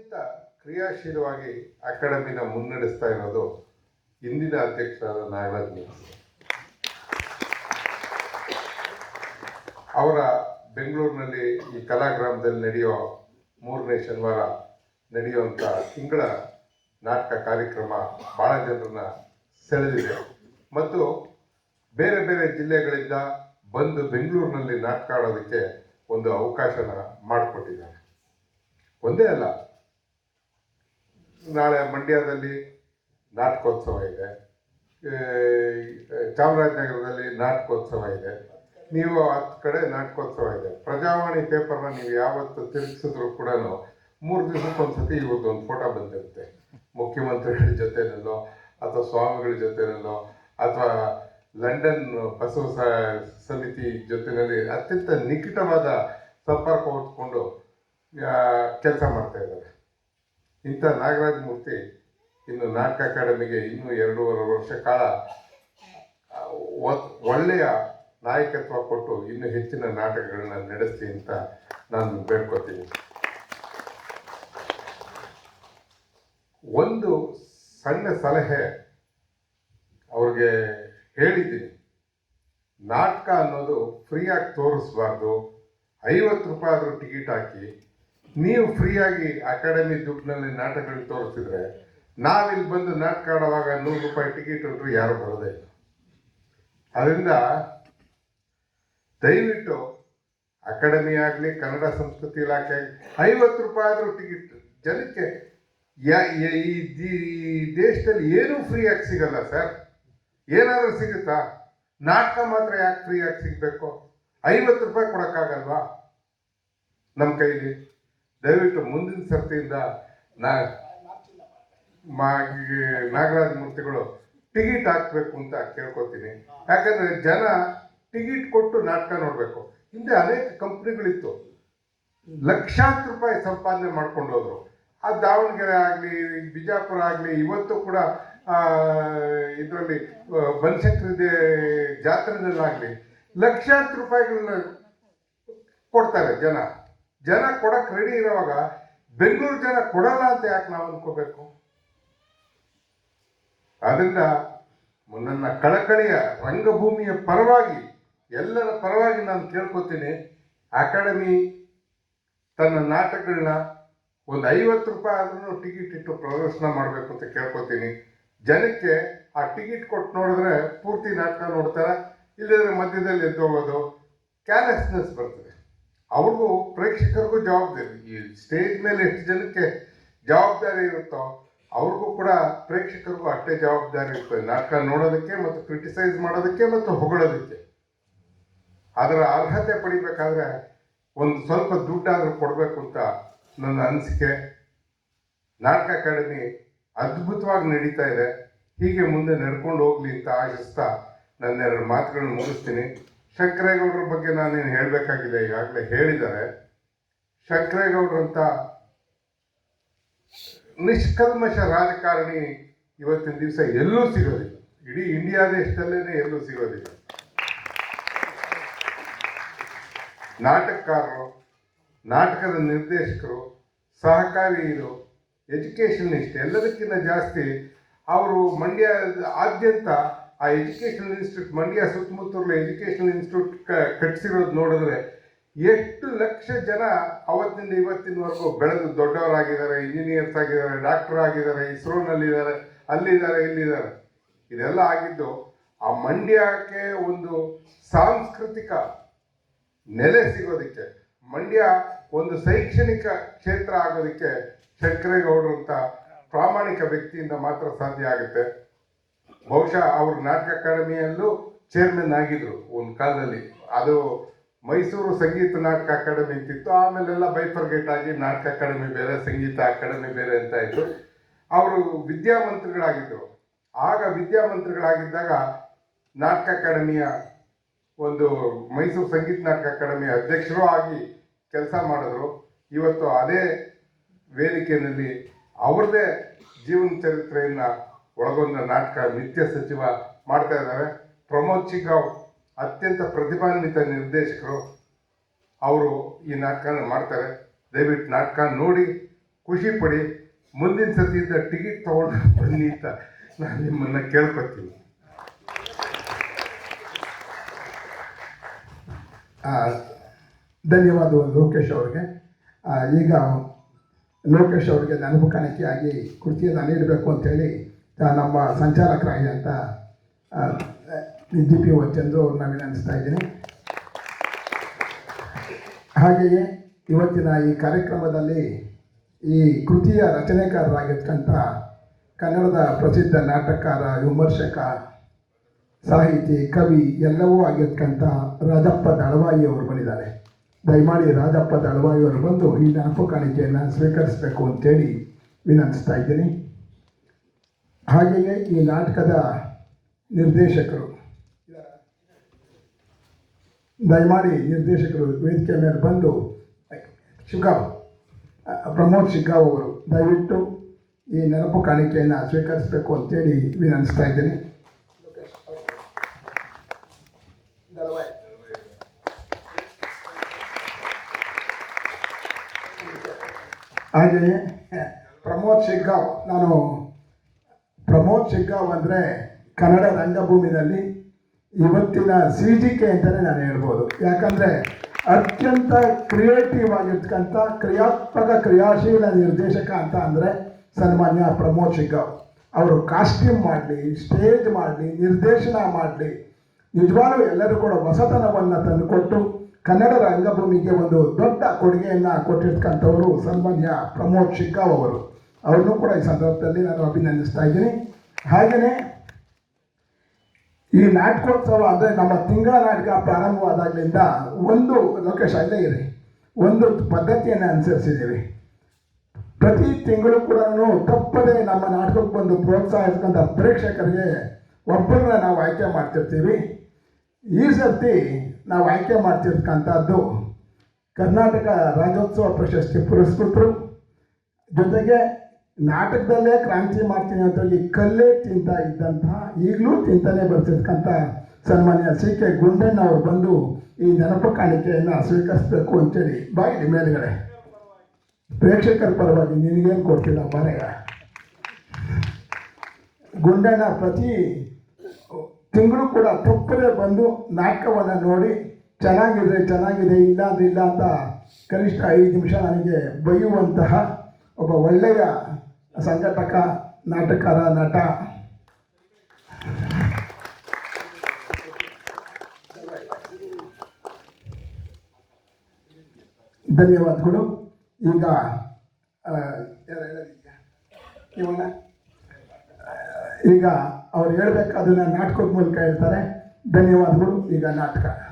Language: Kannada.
ಅತ್ಯಂತ ಕ್ರಿಯಾಶೀಲವಾಗಿ ಅಕಾಡೆಮಿನ ಮುನ್ನಡೆಸ್ತಾ ಇರೋದು ಇಂದಿನ ಅಧ್ಯಕ್ಷರಾದ ನಾಗರಾಜ್ ಅವರ ಬೆಂಗಳೂರಿನಲ್ಲಿ ಈ ಕಲಾಗ್ರಾಮದಲ್ಲಿ ನಡೆಯೋ ಮೂರನೇ ಶನಿವಾರ ನಡೆಯುವಂಥ ತಿಂಗಳ ನಾಟಕ ಕಾರ್ಯಕ್ರಮ ಭಾಳ ಜನರನ್ನ ಸೆಳೆದಿದೆ. ಮತ್ತು ಬೇರೆ ಬೇರೆ ಜಿಲ್ಲೆಗಳಿಂದ ಬಂದು ಬೆಂಗಳೂರಿನಲ್ಲಿ ನಾಟಕ ಆಡೋದಕ್ಕೆ ಒಂದು ಅವಕಾಶನ ಮಾಡಿಕೊಟ್ಟಿದ್ದಾರೆ. ಒಂದೇ ಅಲ್ಲ ನಾಳೆ ಮಂಡ್ಯದಲ್ಲಿ ನಾಟಕೋತ್ಸವ ಇದೆ. ಚಾಮರಾಜನಗರದಲ್ಲಿ ನಾಟಕೋತ್ಸವ ಇದೆ. ನೀವು ಹತ್ತು ಕಡೆ ನಾಟಕೋತ್ಸವ ಇದೆ. ಪ್ರಜಾವಾಣಿ ಪೇಪರ್ನ ನೀವು ಯಾವತ್ತು ತಿರುಗಿಸಿದ್ರು ಕೂಡ ಮೂರು ದಿವಸಕ್ಕೊಂದ್ಸತಿ ಇವತ್ತು ಒಂದು ಫೋಟೋ ಬಂದಿರುತ್ತೆ. ಮುಖ್ಯಮಂತ್ರಿಗಳ ಜೊತೆನಲ್ಲೋ ಅಥವಾ ಸ್ವಾಮಿಗಳ ಜೊತೆನಲ್ಲೋ ಅಥವಾ ಲಂಡನ್ ಬಸವ ಸಮಿತಿ ಜೊತೆನಲ್ಲಿ ಅತ್ಯಂತ ನಿಕಟವಾದ ಸಂಪರ್ಕ ಹೊತ್ಕೊಂಡು ಕೆಲಸ ಮಾಡ್ತಾ ಇದ್ದಾರೆ. ಇಂಥ ನಾಗರಾಜ್ ಮೂರ್ತಿ ಇನ್ನು ನಾಟಕ ಅಕಾಡೆಮಿಗೆ ಇನ್ನೂ ಎರಡೂವರೆ ವರ್ಷ ಕಾಲ ಒಳ್ಳೆಯ ನಾಯಕತ್ವ ಕೊಟ್ಟು ಇನ್ನೂ ಹೆಚ್ಚಿನ ನಾಟಕಗಳನ್ನ ನಡೆಸಿ ಅಂತ ನಾನು ಬೇಡ್ಕೊತೀನಿ. ಒಂದು ಸಣ್ಣ ಸಲಹೆ ಅವ್ರಿಗೆ ಹೇಳಿದ್ದೀನಿ. ನಾಟಕ ಅನ್ನೋದು ಫ್ರೀಯಾಗಿ ತೋರಿಸ್ಬಾರ್ದು. ಐವತ್ತು ರೂಪಾಯಿ ಆದರೂ ಟಿಕೆಟ್ ಹಾಕಿ ನೀವು ಫ್ರೀಯಾಗಿ ಅಕಾಡೆಮಿ ದುಡ್ಡಿನಲ್ಲಿ ನಾಟಕಗಳು ತೋರಿಸಿದ್ರೆ ನಾವಿಲ್ಲಿ ಬಂದು ನಾಟಕ ಆಡುವಾಗ ನೂರು ರೂಪಾಯಿ ಟಿಕೆಟ್ ಅಂದ್ರೂ ಯಾರು ಬರೋದೇ ಇಲ್ಲ. ಅದರಿಂದ ದಯವಿಟ್ಟು ಅಕಾಡೆಮಿ ಆಗಲಿ, ಕನ್ನಡ ಸಂಸ್ಕೃತಿ ಇಲಾಖೆ ಐವತ್ತು ರೂಪಾಯಿ ಆದರೂ ಟಿಕೆಟ್, ಜನಕ್ಕೆ ಈ ದೇಶದಲ್ಲಿ ಏನೂ ಫ್ರೀಯಾಗಿ ಸಿಗಲ್ಲ ಸರ್. ಏನಾದರೂ ಸಿಗುತ್ತಾ? ನಾಟಕ ಮಾತ್ರ ಯಾಕೆ ಫ್ರೀಯಾಗಿ ಸಿಗಬೇಕು? ಐವತ್ತು ರೂಪಾಯಿ ಕೊಡೋಕ್ಕಾಗಲ್ವಾ? ನಮ್ಮ ಕೈಲಿ? ದಯವಿಟ್ಟು ಮುಂದಿನ ಸರ್ತಿಯಿಂದ ನಾ ನಾಗರಾಜ ಮೂರ್ತಿಗಳು ಟಿಕೆಟ್ ಹಾಕ್ಬೇಕು ಅಂತ ಕೇಳ್ಕೊತೀನಿ. ಯಾಕಂದ್ರೆ ಜನ ಟಿಕೆಟ್ ಕೊಟ್ಟು ನಾಟಕ ನೋಡಬೇಕು. ಹಿಂದೆ ಅನೇಕ ಕಂಪ್ನಿಗಳಿತ್ತು. ಲಕ್ಷಾಂತರ ರೂಪಾಯಿ ಸಂಪಾದನೆ ಮಾಡ್ಕೊಂಡು ಹೋದ್ರು. ಆ ದಾವಣಗೆರೆ ಆಗಲಿ, ಬಿಜಾಪುರ ಆಗಲಿ, ಇವತ್ತು ಕೂಡ ಇದರಲ್ಲಿ ಬನಶಂಕರಿ ಜಾತ್ರೆನಲ್ಲಾಗಲಿ ಲಕ್ಷಾಂತರ ರೂಪಾಯಿಗಳನ್ನ ಕೊಡ್ತಾರೆ ಜನ. ಜನ ಕೊಡಕ್ಕೆ ರೆಡಿ ಇರೋವಾಗ ಬೆಂಗಳೂರು ಜನ ಕೊಡಲ್ಲ ಅಂತ ಯಾಕೆ ನಾವು ಅನ್ಕೋಬೇಕು? ಅದರಿಂದ ನನ್ನ ಕಳಕಳಿಯ ರಂಗಭೂಮಿಯ ಪರವಾಗಿ, ಎಲ್ಲರ ಪರವಾಗಿ ನಾನು ಕೇಳ್ಕೊತೀನಿ. ಅಕಾಡೆಮಿ ತನ್ನ ನಾಟಕಗಳನ್ನ ಒಂದು ಐವತ್ತು ರೂಪಾಯಿ ಆದ್ರೂ ಟಿಕೆಟ್ ಇಟ್ಟು ಪ್ರದರ್ಶನ ಮಾಡಬೇಕು ಅಂತ ಕೇಳ್ಕೊತೀನಿ. ಜನಕ್ಕೆ ಆ ಟಿಕೆಟ್ ಕೊಟ್ಟು ನೋಡಿದ್ರೆ ಪೂರ್ತಿ ನಾಟಕ ನೋಡ್ತಾರೆ? ಇಲ್ಲದ್ರೆ ಮಧ್ಯದಲ್ಲಿ ಎದ್ದೋಗೋದು ಕ್ಯಾರ್ಲೆಸ್ನೆಸ್ ಬರ್ತದೆ. ಅವ್ರಿಗೂ ಪ್ರೇಕ್ಷಕರಿಗೂ ಜವಾಬ್ದಾರಿ. ಈ ಸ್ಟೇಜ್ ಮೇಲೆ ಎಷ್ಟು ಜನಕ್ಕೆ ಜವಾಬ್ದಾರಿ ಇರುತ್ತೋ ಅವ್ರಿಗೂ ಕೂಡ ಪ್ರೇಕ್ಷಕರಿಗೂ ಅಷ್ಟೇ ಜವಾಬ್ದಾರಿ ಇರುತ್ತೆ. ನಾಟಕ ನೋಡೋದಕ್ಕೆ ಮತ್ತು ಕ್ರಿಟಿಸೈಸ್ ಮಾಡೋದಕ್ಕೆ ಮತ್ತು ಹೊಗಳೋದಕ್ಕೆ. ಅದರ ಅರ್ಹತೆ ಪಡಿಬೇಕಾದ್ರೆ ಒಂದು ಸ್ವಲ್ಪ ದುಡ್ಡಾದರೂ ಕೊಡಬೇಕು ಅಂತ ನನ್ನ ಅನಿಸಿಕೆ. ನಾಟಕ ಅಕಾಡೆಮಿ ಅದ್ಭುತವಾಗಿ ನಡೀತಾ ಇದೆ. ಹೀಗೆ ಮುಂದೆ ನಡ್ಕೊಂಡು ಹೋಗಲಿ ಅಂತ ಆಶಿಸ್ತಾ ನನ್ನೆರಡು ಮಾತುಗಳನ್ನ ಮುಗಿಸ್ತೀನಿ. ಶಂಕರೇಗೌಡರ ಬಗ್ಗೆ ನಾನೇನು ಹೇಳಬೇಕಾಗಿದೆ ಈಗಾಗಲೇ ಹೇಳಿದ್ದಾರೆ. ಶಂಕರೇಗೌಡರಂತ ನಿಷ್ಕಲ್ಮಶ ರಾಜಕಾರಣಿ ಇವತ್ತಿನ ದಿವಸ ಎಲ್ಲೂ ಸಿಗೋದಿಲ್ಲ. ಇಡೀ ಇಂಡಿಯಾ ದೇಶದಲ್ಲೇ ಎಲ್ಲೂ ಸಿಗೋದಿಲ್ಲ. ನಾಟಕಕಾರರು, ನಾಟಕದ ನಿರ್ದೇಶಕರು, ಸಹಕಾರಿಯರು ಎಜುಕೇಷನಿಸ್ಟ್ ಎಲ್ಲದಕ್ಕಿಂತ ಜಾಸ್ತಿ ಅವರು ಮಂಡ್ಯ ಆದ್ಯಂತ ಆ ಎಜುಕೇಷನಲ್ ಇನ್ಸ್ಟಿಟ್ಯೂಟ್ ಮಂಡ್ಯ ಸುತ್ತಮುತ್ತಲ ಎಜುಕೇಷನಲ್ ಇನ್ಸ್ಟಿಟ್ಯೂಟ್ ಕಟ್ಟಿಸಿರೋದು ನೋಡಿದ್ರೆ ಎಷ್ಟು ಲಕ್ಷ ಜನ ಅವತ್ತಿಂದ ಇವತ್ತಿನವರೆಗೂ ಬೆಳೆದು ದೊಡ್ಡವರಾಗಿದ್ದಾರೆ ಇಂಜಿನಿಯರ್ಸ್ ಆಗಿದ್ದಾರೆ ಡಾಕ್ಟರ್ ಆಗಿದ್ದಾರೆ ಇಸ್ರೋನಲ್ಲಿದ್ದಾರೆ ಅಲ್ಲಿದ್ದಾರೆ, ಇಲ್ಲಿದ್ದಾರೆ. ಇದೆಲ್ಲ ಆಗಿದ್ದು ಆ ಮಂಡ್ಯಕ್ಕೆ ಒಂದು ಸಾಂಸ್ಕೃತಿಕ ನೆಲೆ ಸಿಗೋದಕ್ಕೆ, ಮಂಡ್ಯ ಒಂದು ಶೈಕ್ಷಣಿಕ ಕ್ಷೇತ್ರ ಆಗೋದಕ್ಕೆ ಅಂತ ಪ್ರಾಮಾಣಿಕ ವ್ಯಕ್ತಿಯಿಂದ ಮಾತ್ರ ಸಾಧ್ಯ ಆಗುತ್ತೆ. ಬಹುಶಃ ಅವರು ನಾಟಕ ಅಕಾಡೆಮಿಯಲ್ಲೂ ಚೇರ್ಮನ್ ಆಗಿದ್ರು ಒಂದು ಕಾಲದಲ್ಲಿ. ಅದು ಮೈಸೂರು ಸಂಗೀತ ನಾಟಕ ಅಕಾಡೆಮಿ ಅಂತಿತ್ತು, ಆಮೇಲೆಲ್ಲ ಬೈಫರ್ಗೇಟ್ ಆಗಿ ನಾಟಕ ಅಕಾಡೆಮಿ ಬೇರೆ, ಸಂಗೀತ ಅಕಾಡೆಮಿ ಬೇರೆ ಅಂತ ಇತ್ತು ಅವರು ವಿದ್ಯಾಮಂತ್ರಿಗಳಾಗಿದ್ದರು ಆಗ ವಿದ್ಯಾಮಂತ್ರಿಗಳಾಗಿದ್ದಾಗ ನಾಟಕ ಅಕಾಡೆಮಿಯ ಒಂದು ಮೈಸೂರು ಸಂಗೀತ ನಾಟಕ ಅಕಾಡೆಮಿ ಅಧ್ಯಕ್ಷರೂ ಆಗಿ ಕೆಲಸ ಮಾಡಿದ್ರು. ಇವತ್ತು ಅದೇ ವೇದಿಕೆಯಲ್ಲಿ ಅವ್ರದ್ದೇ ಜೀವನ ಚರಿತ್ರೆಯನ್ನು ಒಳಗೊಂಡ ನಾಟಕ ನಿತ್ಯ ಸಚಿವ ಮಾಡ್ತಾ ಇದ್ದಾರೆ. ಪ್ರಮೋದ್ ಚಿಗಾವ್ ಅತ್ಯಂತ ಪ್ರತಿಭಾನ್ವಿತ ನಿರ್ದೇಶಕರು ಅವರು ಈ ನಾಟಕನ ಮಾಡ್ತಾರೆ. ದಯವಿಟ್ಟು ನಾಟಕ ನೋಡಿ, ಖುಷಿ ಪಡಿ, ಮುಂದಿನ ಸತಿಯಿಂದ ಟಿಕೆಟ್ ತಗೊಂಡು ಬನ್ನಿ ಅಂತ ನಾನು ನಿಮ್ಮನ್ನ ಕೇಳ್ಕೊತೀನಿ. ಧನ್ಯವಾದಗಳು ಲೋಕೇಶ್ ಅವ್ರಿಗೆ. ಈಗ ಲೋಕೇಶ್ ಅವರಿಗೆ ನೆನಪು ಕಾಣಿಕೆಯಾಗಿ ಕೃತಿಯನ್ನು ನೀಡಬೇಕು ಅಂತೇಳಿ ನಮ್ಮ ಸಂಚಾಲಕರಾಗಿ ಅಂತ ಜಿ ಪಿ ಚಂದ್ರು ಅವ್ರನ್ನ ವಿನಂತಿಸ್ತಾ ಇದ್ದೀನಿ. ಹಾಗೆಯೇ ಇವತ್ತಿನ ಈ ಕಾರ್ಯಕ್ರಮದಲ್ಲಿ ಈ ಕೃತಿಯ ರಚನೆಕಾರರಾಗಿರ್ತಕ್ಕಂಥ ಕನ್ನಡದ ಪ್ರಸಿದ್ಧ ನಾಟಕಕಾರ, ವಿಮರ್ಶಕ, ಸಾಹಿತಿ, ಕವಿ ಎಲ್ಲವೂ ಆಗಿರ್ತಕ್ಕಂಥ ರಾಜಪ್ಪ ದಳವಾಯಿ ಅವರು ಬಂದಿದ್ದಾರೆ. ದಯಮಾಡಿ ರಾಜಪ್ಪ ದಳವಾಯಿ ಅವರು ಬಂದು ಈ ನೆನಪು ಕಾಣಿಕೆಯನ್ನು ಸ್ವೀಕರಿಸಬೇಕು ಅಂತೇಳಿ ವಿನಂತಿಸ್ತಾ ಇದ್ದೀನಿ. ಹಾಗೆಯೇ ಈ ನಾಟಕದ ನಿರ್ದೇಶಕರು ದಯಮಾಡಿ ನಿರ್ದೇಶಕರು ವೇದಿಕೆ ಮೇಲೆ ಬಂದು ಶಿಗ್ಗಾವ್ ಅ, ಪ್ರಮೋದ್ ಶಿಗ್ಗಾವ್ ಅವರು ದಯವಿಟ್ಟು ಈ ನೆನಪು ಕಾಣಿಕೆಯನ್ನು ಸ್ವೀಕರಿಸಬೇಕು ಅಂತೇಳಿ ವಿನಂತಿಸ್ತಾ ಇದ್ದೇನೆ. ಹಾಗೆಯೇ ಪ್ರಮೋದ್ ಶಿಗ್ಗಾವ್ ನಾನು ಪ್ರಮೋದ್ ಶಿಗ್ಗಾವ್ ಅಂದರೆ ಕನ್ನಡ ರಂಗಭೂಮಿನಲ್ಲಿ ಇವತ್ತಿನ ಸಿ ಜಿ ಕೆ ಅಂತಲೇ ನಾನು ಹೇಳ್ಬೋದು. ಯಾಕಂದರೆ ಅತ್ಯಂತ ಕ್ರಿಯೇಟಿವ್ ಆಗಿರ್ತಕ್ಕಂಥ ಕ್ರಿಯಾತ್ಮಕ ಕ್ರಿಯಾಶೀಲ ನಿರ್ದೇಶಕ ಅಂತ ಅಂದರೆ ಸನ್ಮಾನ್ಯ ಪ್ರಮೋದ್ ಶಿಗ್ಗಾವ್ ಅವರು ಕಾಸ್ಟ್ಯೂಮ್ ಮಾಡಲಿ ಸ್ಟೇಜ್ ಮಾಡಲಿ, ನಿರ್ದೇಶನ ಮಾಡಲಿ, ನಿಜವಾಗ್ಲೂ ಎಲ್ಲರೂ ಕೂಡ ಹೊಸತನವನ್ನು ತಂದುಕೊಟ್ಟು ಕನ್ನಡ ರಂಗಭೂಮಿಗೆ ಒಂದು ದೊಡ್ಡ ಕೊಡುಗೆಯನ್ನು ಕೊಟ್ಟಿರ್ತಕ್ಕಂಥವರು ಸನ್ಮಾನ್ಯ ಪ್ರಮೋದ್ ಶಿಗ್ಗಾವ್ ಅವರು. ಅವ್ರನ್ನೂ ಕೂಡ ಈ ಸಂದರ್ಭದಲ್ಲಿ ನಾನು ಅಭಿನಂದಿಸ್ತಾ ಇದ್ದೀನಿ. ಹಾಗೆಯೇ ಈ ನಾಟಕೋತ್ಸವ ಅಂದರೆ ನಮ್ಮ ತಿಂಗಳ ನಾಟಕ ಪ್ರಾರಂಭವಾದಾಗಲಿಂದ ಒಂದು ಲೋಕೇಶ್ ಅಲ್ಲೇ ಇರಿ ಒಂದು ಪದ್ಧತಿಯನ್ನು ಅನುಸರಿಸಿದ್ದೀವಿ. ಪ್ರತಿ ತಿಂಗಳು ಕೂಡ ತಪ್ಪದೆ ನಮ್ಮ ನಾಟಕಕ್ಕೆ ಬಂದು ಪ್ರೋತ್ಸಾಹಿಸ್ಕೊಂಡ ಪ್ರೇಕ್ಷಕರಿಗೆ ಒಬ್ಬರನ್ನ ನಾವು ಆಯ್ಕೆ ಮಾಡ್ತಿರ್ತೀವಿ. ಈ ಸರ್ತಿ ನಾವು ಆಯ್ಕೆ ಮಾಡ್ತಿರ್ತಕ್ಕಂಥದ್ದು ಕರ್ನಾಟಕ ರಾಜ್ಯೋತ್ಸವ ಪ್ರಶಸ್ತಿ ಪುರಸ್ಕೃತರು. ಜೊತೆಗೆ ನಾಟಕದಲ್ಲೇ ಕ್ರಾಂತಿ ಮಾಡ್ತೀನಿ ಅಂತ ಈ ಕಲ್ಲೇ ತಿಂತ ಇದ್ದಂತಹ ಈಗಲೂ ತಿಂತಾನೆ ಬರ್ತಿರ್ತಕ್ಕಂಥ ಸನ್ಮಾನ್ಯ ಸಿ ಕೆ ಗುಂಡಣ್ಣ ಅವರು ಬಂದು ಈ ನೆನಪು ಕಾಣಿಕೆಯನ್ನು ಸ್ವೀಕರಿಸಬೇಕು ಅಂತೇಳಿ ಬಾಯಿಲಿ ಮೇಲುಗಡೆ. ಪ್ರೇಕ್ಷಕರ ಪರವಾಗಿ ನಿನಗೇನು ಕೊಡ್ತಿಲ್ಲ ಮನೆಯ ಗುಂಡಣ್ಣ ಪ್ರತಿ ತಿಂಗಳು ಕೂಡ ತಪ್ಪದೆ ಬಂದು ನಾಟಕವನ್ನು ನೋಡಿ, ಚೆನ್ನಾಗಿದೆ ಚೆನ್ನಾಗಿದೆ, ಇಲ್ಲ ಅಂದ್ರೆ ಇಲ್ಲ ಅಂತ ಕನಿಷ್ಠ ಐದು ನಿಮಿಷ ನನಗೆ ಬೈಯುವಂತಹ ಒಬ್ಬ ಒಳ್ಳೆಯ ಸಂಘಟಕ, ನಾಟಕರ ನಟ. ಧನ್ಯವಾದಗಳು. ಈಗ? ಇವನ್ನ? ಈಗ ಅವ್ರು ಹೇಳ್ಬೇಕಾದನ್ನ ನಾಟಕದ ಮೂಲಕ ಹೇಳ್ತಾರೆ. ಧನ್ಯವಾದಗಳು. ಈಗ ನಾಟಕ.